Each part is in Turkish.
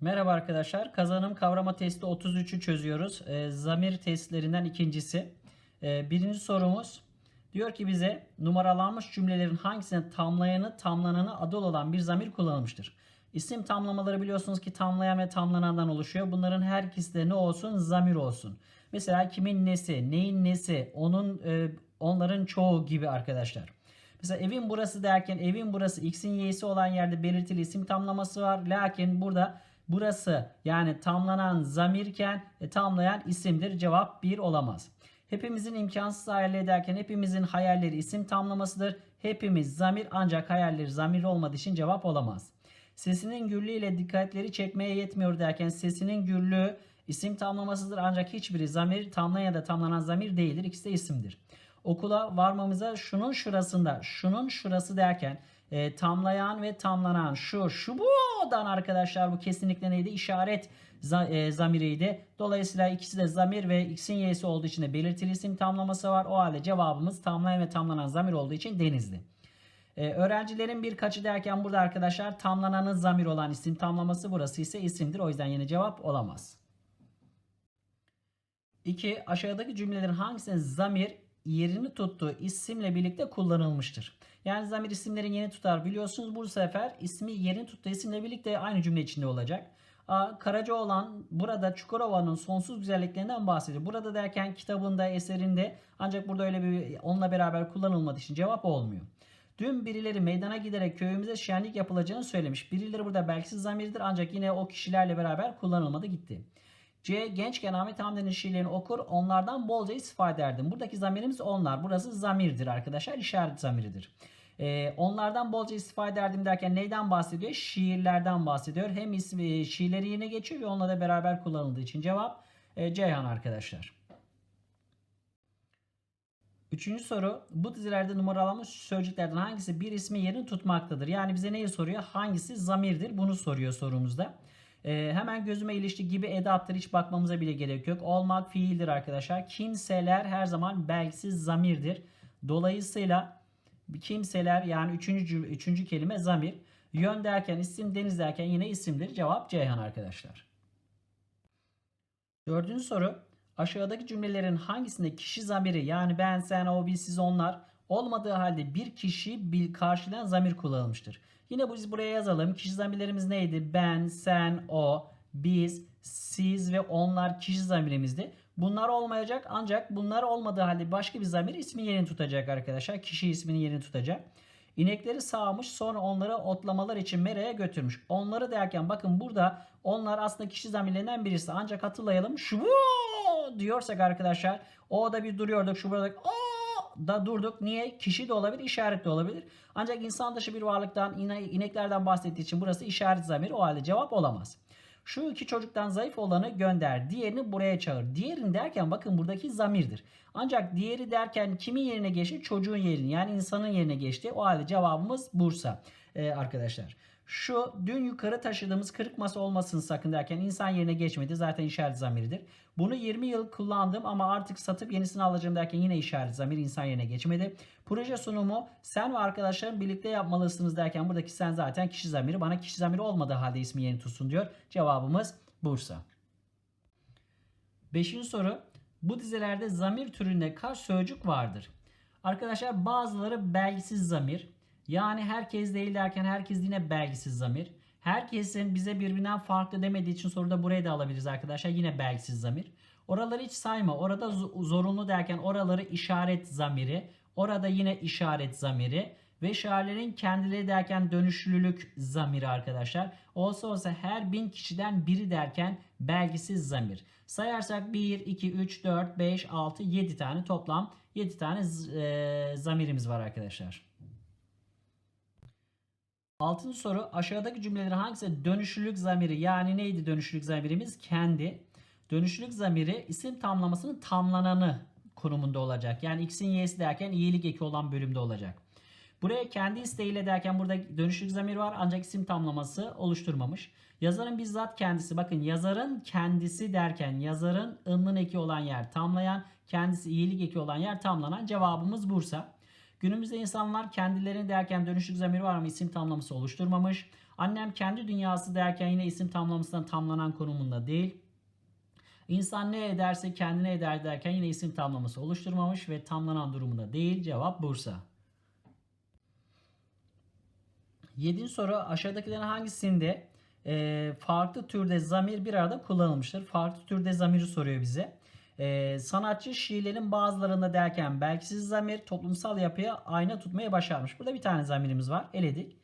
Merhaba arkadaşlar. Kazanım kavrama testi 33'ü çözüyoruz. Ee, zamir testlerinden ikincisi. Ee, birinci sorumuz diyor ki bize numaralanmış cümlelerin hangisinin tamlayanı tamlananı adı olan bir zamir kullanılmıştır. İsim tamlamaları biliyorsunuz ki tamlayan ve tamlanandan oluşuyor. Bunların her ikisi de ne olsun? Zamir olsun. Mesela kimin nesi, neyin nesi, onun e, onların çoğu gibi arkadaşlar. Mesela evin burası derken evin burası x'in y'si olan yerde belirtili isim tamlaması var. Lakin burada burası yani tamlanan zamirken e, tamlayan isimdir. Cevap 1 olamaz. Hepimizin imkansız hayal ederken hepimizin hayalleri isim tamlamasıdır. Hepimiz zamir ancak hayalleri zamir olmadığı için cevap olamaz. Sesinin gürlüğü ile dikkatleri çekmeye yetmiyor derken sesinin gürlüğü isim tamlamasıdır ancak hiçbiri zamir tamlayan ya da tamlanan zamir değildir. İkisi de isimdir. Okula varmamıza şunun şurasında, şunun şurası derken e, tamlayan ve tamlanan şu, şu budan arkadaşlar bu kesinlikle neydi? İşaret za- e, zamiriydi. Dolayısıyla ikisi de zamir ve x'in y'si olduğu için de belirtili isim tamlaması var. O halde cevabımız tamlayan ve tamlanan zamir olduğu için denizli. Ee, öğrencilerin birkaçı derken burada arkadaşlar tamlananın zamir olan isim tamlaması burası ise isimdir. O yüzden yine cevap olamaz. 2. Aşağıdaki cümlelerin hangisinin zamir yerini tuttuğu isimle birlikte kullanılmıştır? Yani zamir isimlerin yerini tutar biliyorsunuz. Bu sefer ismi yerini tuttuğu isimle birlikte aynı cümle içinde olacak. A. Karacaoğlan burada Çukurova'nın sonsuz güzelliklerinden bahsediyor. Burada derken kitabında, eserinde ancak burada öyle bir onunla beraber kullanılmadığı için cevap olmuyor. Dün birileri meydana giderek köyümüze şenlik yapılacağını söylemiş. Birileri burada belki zamirdir ancak yine o kişilerle beraber kullanılmadı gitti. C. Gençken Ahmet Hamdi'nin şiirlerini okur onlardan bolca istifade ederdim. Buradaki zamirimiz onlar. Burası zamirdir arkadaşlar. işaret zamiridir. Ee, onlardan bolca istifade ederdim derken neyden bahsediyor? Şiirlerden bahsediyor. Hem ismi, şiirleri yine geçiyor ve onunla da beraber kullanıldığı için cevap e, Ceyhan arkadaşlar. Üçüncü soru. Bu dizilerde numaralanmış sözcüklerden hangisi bir ismi yerini tutmaktadır? Yani bize neyi soruyor? Hangisi zamirdir? Bunu soruyor sorumuzda. Ee, hemen gözüme ilişti gibi edattır. Hiç bakmamıza bile gerek yok. Olmak fiildir arkadaşlar. Kimseler her zaman belgisiz zamirdir. Dolayısıyla kimseler yani üçüncü, üçüncü kelime zamir. Yön derken isim, deniz derken yine isimdir. Cevap Ceyhan arkadaşlar. Dördüncü soru. Aşağıdaki cümlelerin hangisinde kişi zamiri yani ben, sen, o, biz, siz, onlar olmadığı halde bir kişi bil karşılayan zamir kullanılmıştır. Yine biz buraya yazalım. Kişi zamirlerimiz neydi? Ben, sen, o, biz, siz ve onlar kişi zamirimizdi. Bunlar olmayacak ancak bunlar olmadığı halde başka bir zamir ismi yerini tutacak arkadaşlar. Kişi ismini yerini tutacak. İnekleri sağmış sonra onları otlamalar için meraya götürmüş. Onları derken bakın burada onlar aslında kişi zamirlerinden birisi. Ancak hatırlayalım şu diyorsak arkadaşlar o da bir duruyorduk şu burada o da durduk. Niye? Kişi de olabilir, işaret de olabilir. Ancak insan dışı bir varlıktan, ine- ineklerden bahsettiği için burası işaret zamir. O halde cevap olamaz. Şu iki çocuktan zayıf olanı gönder. Diğerini buraya çağır. Diğerini derken bakın buradaki zamirdir. Ancak diğeri derken kimin yerine geçti? Çocuğun yerine yani insanın yerine geçti. O halde cevabımız Bursa Ee, arkadaşlar. Şu dün yukarı taşıdığımız kırık masa olmasın sakın derken insan yerine geçmedi. Zaten işaret zamiridir. Bunu 20 yıl kullandım ama artık satıp yenisini alacağım derken yine işaret zamir insan yerine geçmedi. Proje sunumu sen ve arkadaşların birlikte yapmalısınız derken buradaki sen zaten kişi zamiri. Bana kişi zamiri olmadığı halde ismi yerini tutsun diyor. Cevabımız Bursa. Beşinci soru. Bu dizelerde zamir türünde kaç sözcük vardır? Arkadaşlar bazıları belgisiz zamir. Yani herkes değil derken herkes yine belgisiz zamir. Herkesin bize birbirinden farklı demediği için soruda buraya da alabiliriz arkadaşlar. Yine belgisiz zamir. Oraları hiç sayma. Orada zo- zorunlu derken oraları işaret zamiri. Orada yine işaret zamiri. Ve şairlerin kendileri derken dönüşlülük zamiri arkadaşlar. Olsa olsa her bin kişiden biri derken belgisiz zamir. Sayarsak 1, 2, 3, 4, 5, 6, 7 tane toplam 7 tane e, zamirimiz var arkadaşlar. Altıncı soru aşağıdaki cümlelerin hangisi dönüşlülük zamiri yani neydi dönüşlülük zamirimiz? Kendi. Dönüşlülük zamiri isim tamlamasının tamlananı konumunda olacak. Yani x'in y'si derken iyilik eki olan bölümde olacak. Buraya kendi isteğiyle derken burada dönüşlük zamiri var ancak isim tamlaması oluşturmamış. Yazarın bizzat kendisi bakın yazarın kendisi derken yazarın ınlın eki olan yer tamlayan kendisi iyilik eki olan yer tamlanan cevabımız Bursa. Günümüzde insanlar kendilerini derken dönüşlük zamiri var ama isim tamlaması oluşturmamış. Annem kendi dünyası derken yine isim tamlamasından tamlanan konumunda değil. İnsan ne ederse kendine eder derken yine isim tamlaması oluşturmamış ve tamlanan durumunda değil. Cevap Bursa. Yedinci soru aşağıdakilerin hangisinde e, farklı türde zamir bir arada kullanılmıştır? Farklı türde zamiri soruyor bize. E, sanatçı şiirlerin bazılarında derken belkisiz zamir toplumsal yapıya ayna tutmaya başarmış. Burada bir tane zamirimiz var. Eledik.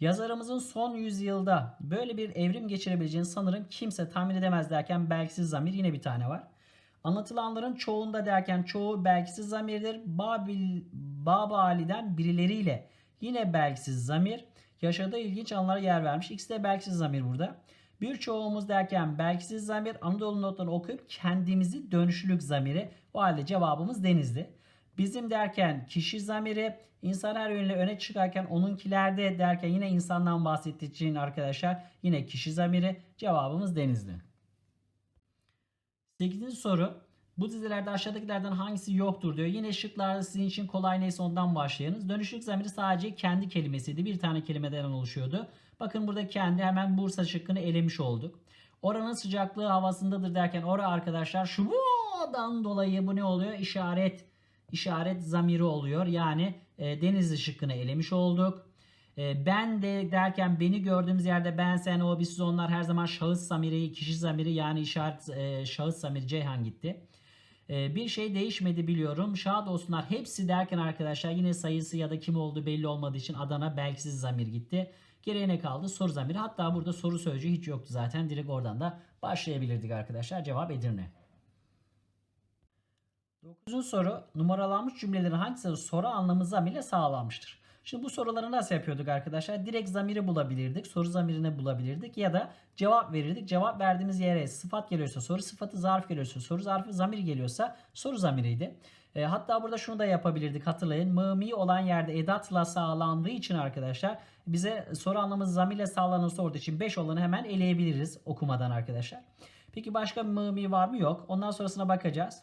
Yazarımızın son yüzyılda böyle bir evrim geçirebileceğini sanırım kimse tahmin edemez derken belkisiz zamir yine bir tane var. Anlatılanların çoğunda derken çoğu belkisiz zamirdir. Babil, Babali'den birileriyle yine belkisiz zamir. Yaşadığı ilginç anlara yer vermiş. İkisi de belkisiz zamir burada. Birçoğumuz derken belkisiz zamir Anadolu notlarını okuyup kendimizi dönüşlülük zamiri. O halde cevabımız denizli. Bizim derken kişi zamiri insan her yönüyle öne çıkarken onunkilerde derken yine insandan bahsettiği için arkadaşlar yine kişi zamiri cevabımız denizli. 8. soru. Bu dizilerde aşağıdakilerden hangisi yoktur diyor. Yine şıklarda sizin için kolay neyse ondan başlayınız. Dönüşlük zamiri sadece kendi kelimesiydi. Bir tane kelimeden oluşuyordu. Bakın burada kendi hemen Bursa şıkkını elemiş olduk. Oranın sıcaklığı havasındadır derken ora arkadaşlar şu bu'dan dolayı bu ne oluyor? İşaret işaret zamiri oluyor. Yani e, Denizli şıkkını elemiş olduk. E, ben de derken beni gördüğümüz yerde ben sen o biz siz onlar her zaman şahıs zamiri kişi zamiri yani işaret e, şahıs zamiri Ceyhan gitti. E, bir şey değişmedi biliyorum. Şad olsunlar hepsi derken arkadaşlar yine sayısı ya da kim olduğu belli olmadığı için Adana belkisiz zamir gitti. Geriye ne kaldı? Soru zamiri. Hatta burada soru sözcüğü hiç yoktu zaten. Direkt oradan da başlayabilirdik arkadaşlar. Cevap Edirne. Dokuzuncu soru numaralanmış cümlelerin hangisi soru anlamı zamiriyle sağlanmıştır? Şimdi bu soruları nasıl yapıyorduk arkadaşlar? Direkt zamiri bulabilirdik. Soru zamirini bulabilirdik. Ya da cevap verirdik. Cevap verdiğimiz yere sıfat geliyorsa soru sıfatı, zarf geliyorsa soru zarfı, zamir geliyorsa soru zamiriydi. E, hatta burada şunu da yapabilirdik hatırlayın. Mımi olan yerde edatla sağlandığı için arkadaşlar bize soru anlamı zamirle sağlanan sorduğu için 5 olanı hemen eleyebiliriz okumadan arkadaşlar. Peki başka mımi var mı? Yok. Ondan sonrasına bakacağız.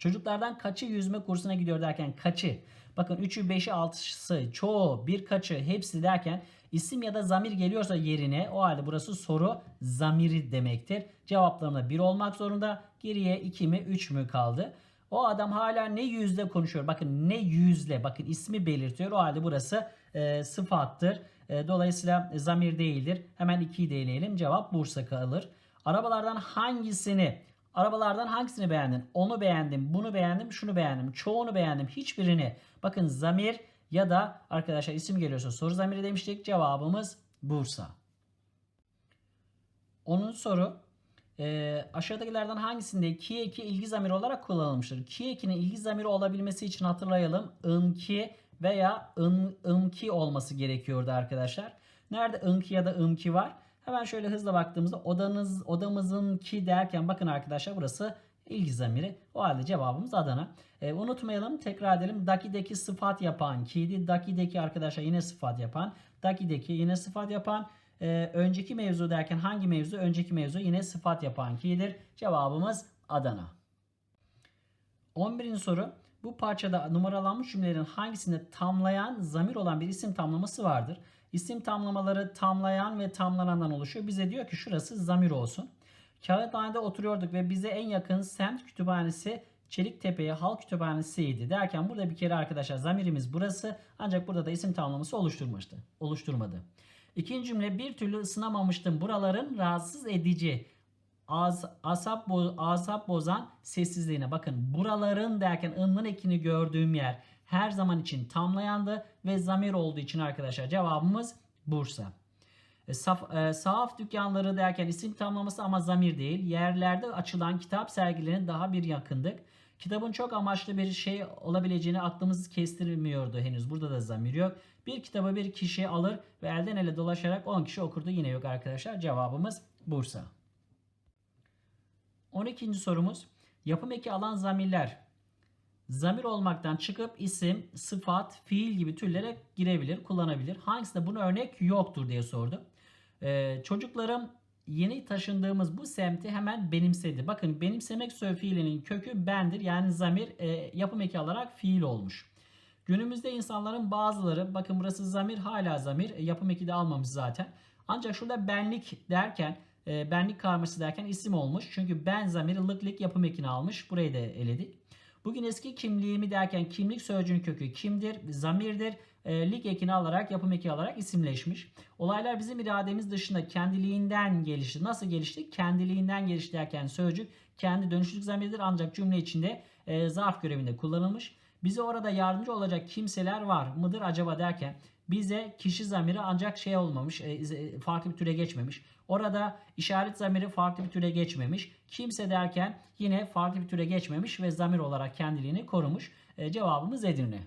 Çocuklardan kaçı yüzme kursuna gidiyor derken kaçı? Bakın 3'ü 5'i 6'sı çoğu birkaçı hepsi derken isim ya da zamir geliyorsa yerine o halde burası soru zamiri demektir. Cevaplarında 1 olmak zorunda. Geriye 2 mi 3 mü kaldı? O adam hala ne yüzle konuşuyor? Bakın ne yüzle? Bakın ismi belirtiyor. O halde burası e, sıfattır. E, dolayısıyla zamir değildir. Hemen 2'yi deneyelim. Cevap Bursa kalır. Arabalardan hangisini Arabalardan hangisini beğendin? Onu beğendim, bunu beğendim, şunu beğendim, çoğunu beğendim, hiçbirini. Bakın zamir ya da arkadaşlar isim geliyorsa soru zamiri demiştik. Cevabımız Bursa. Onun soru e, aşağıdakilerden hangisinde ki eki ilgi zamiri olarak kullanılmıştır? Ki ekinin ilgi zamiri olabilmesi için hatırlayalım. ınki veya ın, ımki olması gerekiyordu arkadaşlar. Nerede ınki ya da ımki var? Hemen şöyle hızla baktığımızda odanız odamızın ki derken bakın arkadaşlar burası ilgi zamiri. O halde cevabımız Adana. E, unutmayalım tekrar edelim. Daki'deki sıfat yapan ki'di. Daki'deki arkadaşlar yine sıfat yapan. Daki'deki yine sıfat yapan. E, önceki mevzu derken hangi mevzu? Önceki mevzu yine sıfat yapan ki'dir. Cevabımız Adana. 11. soru. Bu parçada numaralanmış cümlelerin hangisinde tamlayan zamir olan bir isim tamlaması vardır? İsim tamlamaları tamlayan ve tamlanandan oluşuyor. Bize diyor ki şurası zamir olsun. Kağıthane'de oturuyorduk ve bize en yakın semt kütüphanesi Çeliktepe'ye halk kütüphanesiydi derken burada bir kere arkadaşlar zamirimiz burası ancak burada da isim tamlaması oluşturmuştu. Oluşturmadı. İkinci cümle bir türlü ısınamamıştım buraların rahatsız edici az, asap, bo, asap bozan sessizliğine bakın buraların derken ının ekini gördüğüm yer her zaman için tamlayandı ve zamir olduğu için arkadaşlar cevabımız Bursa. E, saf, e, sahaf dükkanları derken isim tamlaması ama zamir değil. Yerlerde açılan kitap sergilerine daha bir yakındık. Kitabın çok amaçlı bir şey olabileceğini aklımız kestirmiyordu henüz. Burada da zamir yok. Bir kitabı bir kişi alır ve elden ele dolaşarak 10 kişi okurdu. Yine yok arkadaşlar. Cevabımız Bursa. 12. sorumuz. Yapım eki alan zamirler zamir olmaktan çıkıp isim, sıfat, fiil gibi türlere girebilir, kullanabilir. Hangisinde bunu örnek yoktur diye sordu. Ee, çocuklarım yeni taşındığımız bu semti hemen benimsedi. Bakın benimsemek söz fiilinin kökü bendir. Yani zamir e, yapım eki alarak fiil olmuş. Günümüzde insanların bazıları bakın burası zamir hala zamir e, yapım eki de almamış zaten. Ancak şurada benlik derken e, benlik karması derken isim olmuş. Çünkü ben zamiri lık yapım ekini almış. Burayı da eledik. Bugün eski kimliğimi derken kimlik sözcüğünün kökü kimdir? Zamirdir. E, lik ekini alarak yapım eki alarak isimleşmiş. Olaylar bizim irademiz dışında kendiliğinden gelişti. Nasıl gelişti? Kendiliğinden gelişti derken sözcük kendi dönüşlük zamirdir ancak cümle içinde e, zarf görevinde kullanılmış. Bize orada yardımcı olacak kimseler var mıdır acaba derken bize kişi zamiri ancak şey olmamış, e, farklı bir türe geçmemiş. Orada işaret zamiri farklı bir türe geçmemiş. Kimse derken yine farklı bir türe geçmemiş ve zamir olarak kendiliğini korumuş. E, cevabımız Edirne.